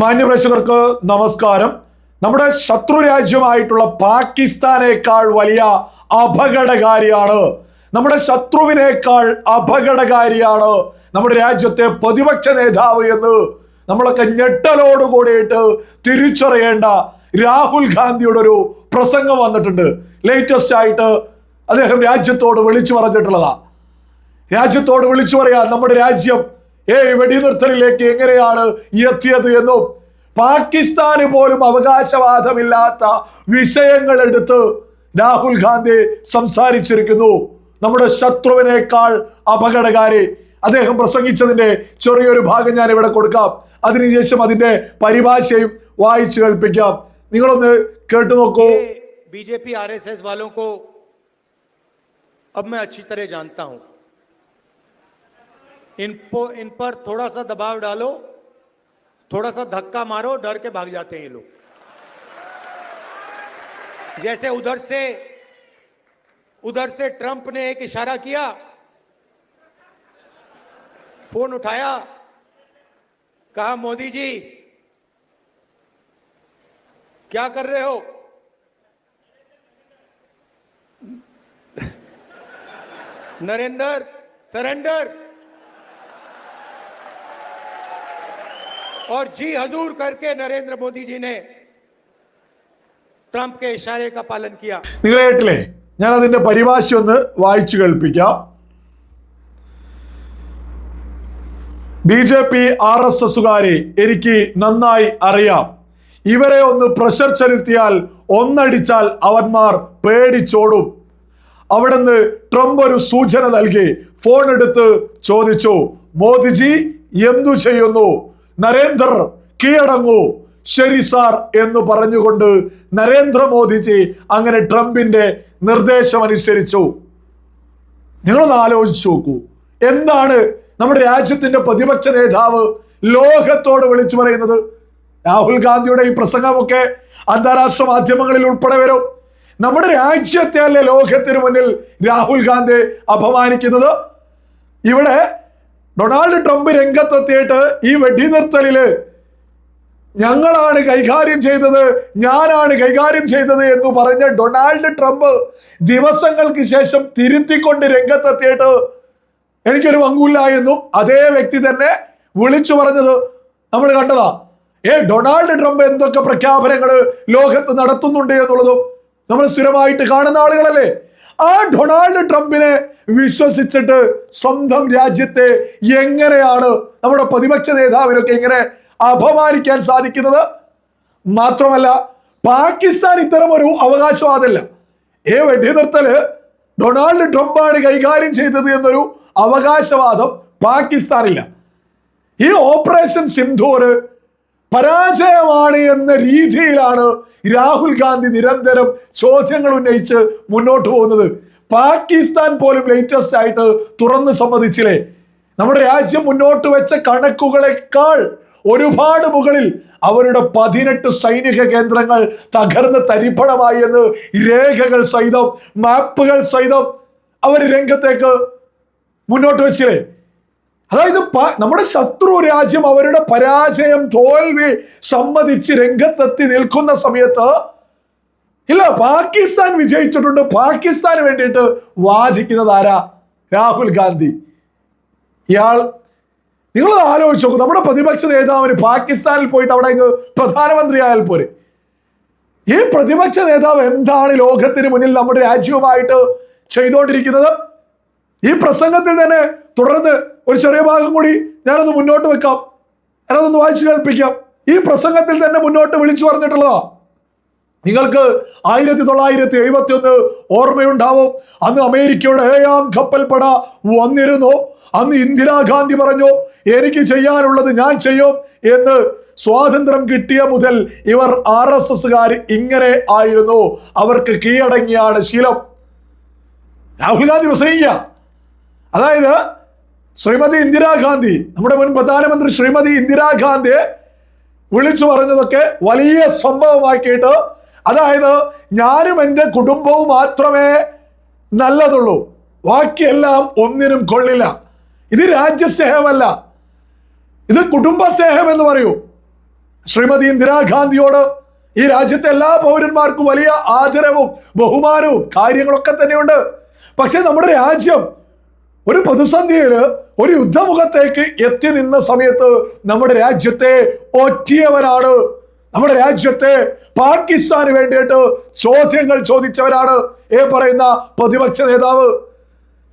മാന്യപ്രേക്ഷകർക്ക് നമസ്കാരം. നമ്മുടെ ശത്രു രാജ്യമായിട്ടുള്ള പാകിസ്ഥാനേക്കാൾ വലിയ അപകടകാരിയാണ്. നമ്മുടെ ശത്രുവിനേക്കാൾ അപകടകാരിയാണ് നമ്മുടെ രാജ്യത്തെ പ്രതിപക്ഷ നേതാവ് എന്ന് നമ്മളൊക്കെ ഞെട്ടലോട് കൂടിയിട്ട് തിരിച്ചറിയേണ്ട രാഹുൽ ഗാന്ധിയുടെ ഒരു പ്രസംഗം വന്നിട്ടുണ്ട്. ലേറ്റസ്റ്റ് ആയിട്ട് അദ്ദേഹം രാജ്യത്തോട് വിളിച്ചു പറഞ്ഞിട്ടുള്ളതാ. രാജ്യത്തോട് വിളിച്ചു പറയാ നമ്മുടെ രാജ്യം ഏയ് വെടിനിർത്തലിലേക്ക് എങ്ങനെയാണ് എത്തിയത് എന്നും പാകിസ്ഥാന് പോലും അവകാശവാദമില്ലാത്ത വിഷയങ്ങൾ എടുത്ത് രാഹുൽ ഗാന്ധി സംസാരിച്ചിരിക്കുന്നു നമ്മുടെ ശത്രുവിനേക്കാൾ അപകടകാരി അദ്ദേഹം പ്രസംഗിച്ചതിന്റെ ചെറിയൊരു ഭാഗം ഞാൻ ഇവിടെ കൊടുക്കാം അതിനുശേഷം അതിന്റെ പരിഭാഷയും വായിച്ചു കേൾപ്പിക്കാം നിങ്ങളൊന്ന് കേട്ടു നോക്കൂ बीजेपी आरएसएस वालों को अब मैं अच्छी तरह जानता हूं इन इन पर थोड़ा सा दबाव डालो, थोड़ा सा धक्का मारो, डर के भाग जाते हैं ये लोग। जैसे उधर से उधर से ट्रंप ने एक इशारा किया, फ़ोन उठाया, कहा, मोदी जी, क्या कर रहे हो? नरेंद्र, सरेंडर। और जी हजूर करके नरेंद्र मोदी जी ने ट्रंप के इशारे का पालन किया നിങ്ങൾ കേട്ടില്ലേ ഞാൻ അതിന്റെ പരിഭാഷ ഒന്ന് വായിച്ചു കേൾപ്പിക്കാം B J P R S എസുകാരെ എനിക്ക് നന്നായി അറിയാം ഇവരെ ഒന്ന് പ്രഷർ ചെലുത്തിയാൽ ഒന്നടിച്ചാൽ അവന്മാർ പേടിച്ചോടും അവിടുന്ന് ട്രംപ് ഒരു സൂചന നൽകി ഫോൺ എടുത്ത് ചോദിച്ചു മോദിജി എന്തു ചെയ്യുന്നു നരേന്ദ്ര കീഴടങ്ങൂ. ശരി സാർ എന്ന് പറഞ്ഞുകൊണ്ട് നരേന്ദ്രമോദിജി അങ്ങനെ ട്രംപിന്റെ നിർദ്ദേശം അനുസരിച്ചു നിങ്ങളൊന്ന് ആലോചിച്ചു നോക്കൂ. എന്താണ് നമ്മുടെ രാജ്യത്തിന്റെ പ്രതിപക്ഷ നേതാവ് ലോകത്തോട് വിളിച്ചു പറയുന്നത്? രാഹുൽ ഗാന്ധിയുടെ ഈ പ്രസംഗമൊക്കെ അന്താരാഷ്ട്ര മാധ്യമങ്ങളിൽ ഉൾപ്പെടെ വരും. നമ്മുടെ രാജ്യത്തെ അല്ലേ ലോകത്തിന് മുന്നിൽ രാഹുൽ ഗാന്ധി അപമാനിക്കുന്നത്? ഇവിടെ ഡൊണാൾഡ് ട്രംപ് രംഗത്തെത്തിയിട്ട് ഈ വെടിനിർത്തലിൽ ഞങ്ങളാണ് കൈകാര്യം ചെയ്തത് ഞാനാണ് കൈകാര്യം ചെയ്തത് എന്ന് പറഞ്ഞ ഡൊണാൾഡ് ട്രംപ് ദിവസങ്ങൾക്ക് ശേഷം തിരുത്തിക്കൊണ്ട് രംഗത്തെത്തിയിട്ട് എനിക്കൊരു പങ്കുമില്ല എന്നും അതേ വ്യക്തി തന്നെ വിളിച്ചു പറഞ്ഞത്. നമ്മൾ കണ്ടതാ ഏ ഡൊണാൾഡ് ട്രംപ് എന്തൊക്കെ പ്രഖ്യാപനങ്ങൾ ലോകത്ത് നടത്തുന്നുണ്ട് എന്നുള്ളതും നമ്മൾ സ്ഥിരമായിട്ട് കാണുന്ന ആളുകളല്ലേ? ആ ഡൊണാൾഡ് ട്രംപിനെ വിശ്വസിച്ചിട്ട് സ്വന്തം രാജ്യത്തെ എങ്ങനെയാണ് നമ്മുടെ പ്രതിപക്ഷ നേതാവിനൊക്കെ ഇങ്ങനെ അപമാനിക്കാൻ സാധിക്കുന്നത്? മാത്രമല്ല പാകിസ്ഥാൻ ഇത്തരം ഒരു അവകാശവാദമല്ല ഏ വെടിനിർത്തൽ ഡൊണാൾഡ് ട്രംപാണ് കൈകാര്യം ചെയ്തത് എന്നൊരു അവകാശവാദം പാകിസ്ഥാനില്ല. ഈ ഓപ്പറേഷൻ സിന്ധൂർ പരാജയമാണ് എന്ന രീതിയിലാണ് രാഹുൽ ഗാന്ധി നിരന്തരം ചോദ്യങ്ങൾ ഉന്നയിച്ച് മുന്നോട്ട് പോകുന്നത്. പാകിസ്ഥാൻ പോലും ലേറ്റസ്റ്റ് ആയിട്ട് തുറന്ന് സമ്മതിച്ചില്ലേ? നമ്മുടെ രാജ്യം മുന്നോട്ട് വെച്ച കണക്കുകളെക്കാൾ ഒരുപാട് മുകളിൽ അവരുടെ പതിനെട്ട് സൈനിക കേന്ദ്രങ്ങൾ തകർന്ന് തരിപ്പണമായി എന്ന് രേഖകൾ സഹിതം മാപ്പുകൾ സഹിതം അവർ രംഗത്തേക്ക് മുന്നോട്ട് വെച്ചില്ലേ? അതായത് നമ്മുടെ ശത്രു രാജ്യം അവരുടെ പരാജയം തോൽവി സമ്മതിച്ച് രംഗത്തെത്തി നിൽക്കുന്ന സമയത്ത് ഇല്ല പാകിസ്ഥാൻ വിജയിച്ചിട്ടുണ്ട്. പാകിസ്ഥാന് വേണ്ടിയിട്ട് വാചിക്കുന്നത് ആരാ? രാഹുൽ ഗാന്ധി. ഇയാൾ നിങ്ങൾ ആലോചിച്ച് നോക്കും. നമ്മുടെ പ്രതിപക്ഷ നേതാവിന് പാകിസ്ഥാനിൽ പോയിട്ട് അവിടെ പ്രധാനമന്ത്രി ആയാൽ പോരെ. ഈ പ്രതിപക്ഷ നേതാവ് എന്താണ് ലോകത്തിന് മുന്നിൽ നമ്മുടെ രാജ്യവുമായിട്ട് ചെയ്തുകൊണ്ടിരിക്കുന്നത് ഈ പ്രസംഗത്തിൽ തന്നെ തുടർന്ന് ഒരു ചെറിയ ഭാഗം കൂടി ഞാനൊന്ന് മുന്നോട്ട് വെക്കാം. ഞാനതൊന്ന് വായിച്ചു കേൾപ്പിക്കാം. ഈ പ്രസംഗത്തിൽ തന്നെ മുന്നോട്ട് വിളിച്ചു പറഞ്ഞിട്ടുള്ളതാ. നിങ്ങൾക്ക് ആയിരത്തി തൊള്ളായിരത്തി എഴുപത്തി ഒന്ന് ഓർമ്മയുണ്ടാവും. അന്ന് അമേരിക്കയുടെ ഏഴാം കപ്പൽപ്പട വന്നിരുന്നു. അന്ന് ഇന്ദിരാഗാന്ധി പറഞ്ഞു എനിക്ക് ചെയ്യാനുള്ളത് ഞാൻ ചെയ്യും എന്ന് സ്വാതന്ത്ര്യം കിട്ടിയ മുതൽ ഇവർ ആർ എസ് എസ്സുകാർ ഇങ്ങനെ ആയിരുന്നു. അവർക്ക് കീഴടങ്ങിയാണ് ശീലം. രാഹുൽ ഗാന്ധി പ്രസംഗിക്കുക. അതായത് ശ്രീമതി ഇന്ദിരാഗാന്ധി നമ്മുടെ മുൻ പ്രധാനമന്ത്രി ശ്രീമതി ഇന്ദിരാഗാന്ധിയെ വിളിച്ചു പറഞ്ഞതൊക്കെ വലിയ സംഭവമാക്കിയിട്ട് അതായത് ഞാനും എന്റെ കുടുംബവും മാത്രമേ നല്ലതുള്ളൂ. ബാക്കിയെല്ലാം ഒന്നിനും കൊള്ളില്ല. ഇത് രാജ്യസ്നേഹമല്ല. ഇത് കുടുംബസ്നേഹം എന്ന് പറയൂ. ശ്രീമതി ഇന്ദിരാഗാന്ധിയോട് ഈ രാജ്യത്തെ എല്ലാ പൗരന്മാർക്കും വലിയ ആദരവും ബഹുമാനവും കാര്യങ്ങളൊക്കെ തന്നെയുണ്ട്. പക്ഷെ നമ്മുടെ രാജ്യം ഒരു പ്രതിസന്ധിയിൽ ഒരു യുദ്ധമുഖത്തേക്ക് എത്തി നിന്ന സമയത്ത് നമ്മുടെ രാജ്യത്തെ ഒറ്റിയവരാണ്. നമ്മുടെ രാജ്യത്തെ പാകിസ്ഥാന് വേണ്ടിയിട്ട് ചോദ്യങ്ങൾ ചോദിച്ചവരാണ് ഏ പറയുന്ന പ്രതിപക്ഷ നേതാവ്.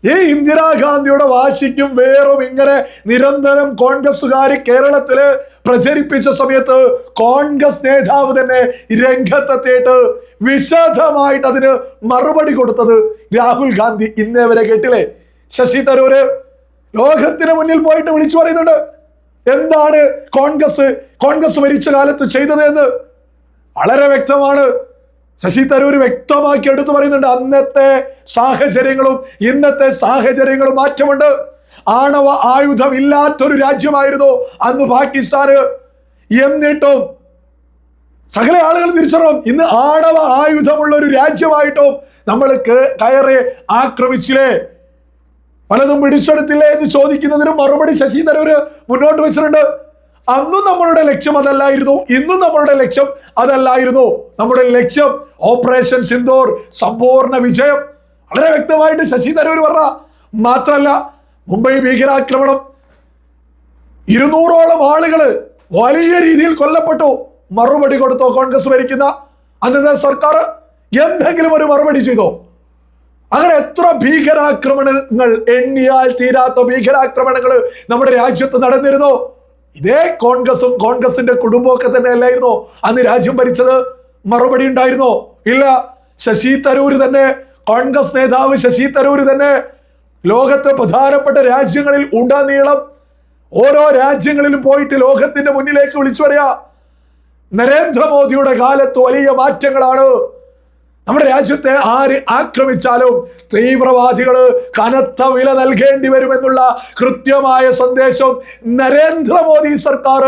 ഈ ഇന്ദിരാഗാന്ധിയുടെ വാശിക്കും വേറും ഇങ്ങനെ നിരന്തരം കോൺഗ്രസുകാർ കേരളത്തിൽ പ്രചരിപ്പിച്ച സമയത്ത് കോൺഗ്രസ് നേതാവ് തന്നെ രംഗത്തെത്തിയിട്ട് വിശദമായിട്ട് അതിന് മറുപടി കൊടുത്തത് രാഹുൽ ഗാന്ധി ഇന്നേ വരെ കേട്ടില്ലേ? ശശി തരൂര് ലോകത്തിന് മുന്നിൽ പോയിട്ട് വിളിച്ചു പറയുന്നുണ്ട്. എന്താണ് കോൺഗ്രസ്? കോൺഗ്രസ് ഭരിച്ച കാലത്ത് ചെയ്തത് എന്ന് വളരെ വ്യക്തമാണ്. ശശി തരൂർ വ്യക്തമാക്കി എടുത്തു പറയുന്നുണ്ട്. അന്നത്തെ സാഹചര്യങ്ങളും ഇന്നത്തെ സാഹചര്യങ്ങളും മാറ്റമുണ്ട്. ആണവ ആയുധം ഇല്ലാത്തൊരു രാജ്യമായിരുന്നു അന്ന് പാകിസ്ഥാന്. എന്നിട്ടും സകല ആളുകൾ തിരിച്ചറിയണം ഇന്ന് ആണവ ആയുധമുള്ള ഒരു രാജ്യമായിട്ടും നമ്മൾ കയറി ആക്രമിച്ചില്ലേ? പലതും പിടിച്ചെടുത്തില്ലേ എന്ന് ചോദിക്കുന്നതിന് മറുപടി ശശി തരൂര് മുന്നോട്ട് വെച്ചിട്ടുണ്ട്. അന്നും നമ്മളുടെ ലക്ഷ്യം അതല്ലായിരുന്നു. ഇന്നും നമ്മളുടെ ലക്ഷ്യം അതല്ലായിരുന്നു. നമ്മുടെ ലക്ഷ്യം ഓപ്പറേഷൻ സിന്ദൂർ സമ്പൂർണ വിജയം. വളരെ വ്യക്തമായിട്ട് ശശി തരൂർ പറഞ്ഞ മാത്രല്ല മുംബൈ ഭീകരാക്രമണം. ഇരുന്നൂറോളം ആളുകൾ വലിയ രീതിയിൽ കൊല്ലപ്പെട്ടു. മറുപടി കൊടുത്തോ കോൺഗ്രസ് ഭരിക്കുന്ന അന്നത്തെ സർക്കാർ എന്തെങ്കിലും ഒരു മറുപടി ചെയ്തോ? അങ്ങനെ എത്ര ഭീകരാക്രമണങ്ങൾ എണ്ണിയാൽ തീരാത്ത ഭീകരാക്രമണങ്ങൾ നമ്മുടെ രാജ്യത്ത് നടന്നിരുന്നു? ഇതേ കോൺഗ്രസും കോൺഗ്രസിന്റെ കുടുംബമൊക്കെ തന്നെ അല്ലായിരുന്നോ അന്ന് രാജ്യം ഭരിച്ചത് മറുപടി ഉണ്ടായിരുന്നോ? ഇല്ല. ശശി തരൂര് തന്നെ കോൺഗ്രസ് നേതാവ് ശശി തരൂര് തന്നെ ലോകത്തെ പ്രധാനപ്പെട്ട രാജ്യങ്ങളിൽ ഉടനീളം ഓരോ രാജ്യങ്ങളിലും പോയിട്ട് ലോകത്തിന്റെ മുന്നിലേക്ക് വിളിച്ചു പറയാ നരേന്ദ്രമോദിയുടെ കാലത്ത് വലിയ മാറ്റങ്ങളാണ്. നമ്മുടെ രാജ്യത്തെ ആര് ആക്രമിച്ചാലും തീവ്രവാദികൾ കനത്ത വില നൽകേണ്ടി വരുമെന്നുള്ള കൃത്യമായ സന്ദേശം നരേന്ദ്രമോദി സർക്കാർ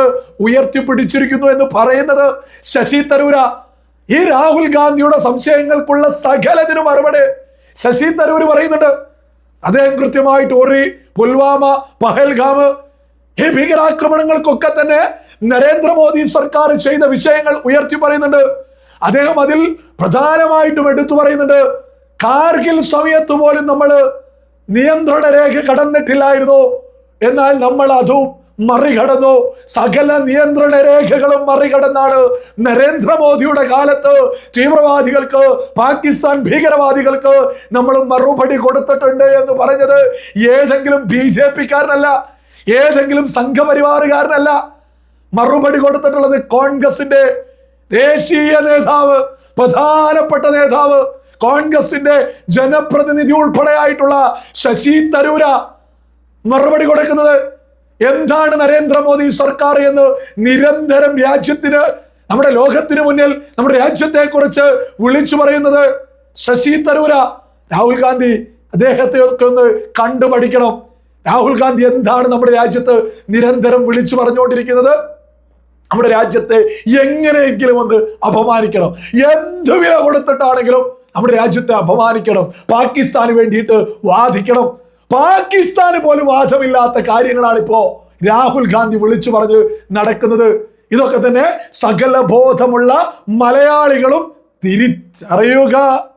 ഉയർത്തിപ്പിടിച്ചിരിക്കുന്നു എന്ന് പറയുന്നത് ശശി തരൂര. ഈ രാഹുൽ ഗാന്ധിയുടെ സംശയങ്ങൾക്കുള്ള സകലതിന് മറുപടി ശശി തരൂര് പറയുന്നുണ്ട്. അദ്ദേഹം കൃത്യമായിട്ട് ഓറി പുൽവാമ പഹൽഗാം ഈ ഭീകരാക്രമണങ്ങൾക്കൊക്കെ തന്നെ നരേന്ദ്രമോദി സർക്കാർ ചെയ്ത വിഷയങ്ങൾ ഉയർത്തി പറയുന്നുണ്ട്. അദ്ദേഹം അതിൽ പ്രധാനമായിട്ടും എടുത്തു പറയുന്നുണ്ട്. കാർഗിൽ സമയത്ത് പോലും നമ്മൾ നിയന്ത്രണ രേഖ കടന്നിട്ടില്ലായിരുന്നു. എന്നാൽ നമ്മൾ അതും മറികടന്നു. സകല നിയന്ത്രണ രേഖകളും മറികടന്നാണ് നരേന്ദ്രമോദിയുടെ കാലത്ത് തീവ്രവാദികൾക്ക് പാകിസ്ഥാൻ ഭീകരവാദികൾക്ക് നമ്മൾ മറുപടി കൊടുത്തിട്ടുണ്ട് എന്ന് പറഞ്ഞത് ഏതെങ്കിലും ബി ജെ പിക്കാരനല്ല ഏതെങ്കിലും സംഘപരിവാറുകാരനല്ല. മറുപടി കൊടുത്തിട്ടുള്ളത് കോൺഗ്രസിന്റെ ദേശീയ നേതാവ് പ്രധാനപ്പെട്ട നേതാവ് കോൺഗ്രസിന്റെ ജനപ്രതിനിധി ഉൾപ്പെടെയായിട്ടുള്ള ശശി തരൂര മറുപടി കൊടുക്കുന്നത് എന്താണ് നരേന്ദ്രമോദി സർക്കാർ എന്ന് നിരന്തരം രാജ്യത്തിന് നമ്മുടെ ലോകത്തിന് മുന്നിൽ നമ്മുടെ രാജ്യത്തെ കുറിച്ച് വിളിച്ചു പറയുന്നത് ശശി തരൂര. രാഹുൽ ഗാന്ധി അദ്ദേഹത്തെ ഒക്കെ ഒന്ന് കണ്ടുപഠിക്കണം. രാഹുൽ ഗാന്ധി എന്താണ് നമ്മുടെ രാജ്യത്ത് നിരന്തരം വിളിച്ചു പറഞ്ഞുകൊണ്ടിരിക്കുന്നത്? നമ്മുടെ രാജ്യത്തെ എങ്ങനെയെങ്കിലും ഒന്ന് അപമാനിക്കണം. എന്ത് വില കൊടുത്തിട്ടാണെങ്കിലും നമ്മുടെ രാജ്യത്തെ അപമാനിക്കണം. പാകിസ്ഥാന് വേണ്ടിയിട്ട് വാദിക്കണം. പാകിസ്ഥാന് പോലും വാദമില്ലാത്ത കാര്യങ്ങളാണ് ഇപ്പോ രാഹുൽ ഗാന്ധി വിളിച്ചു പറഞ്ഞ് നടക്കുന്നത്. ഇതൊക്കെ തന്നെ സകല ബോധമുള്ള മലയാളികളും തിരിച്ചറിയുക.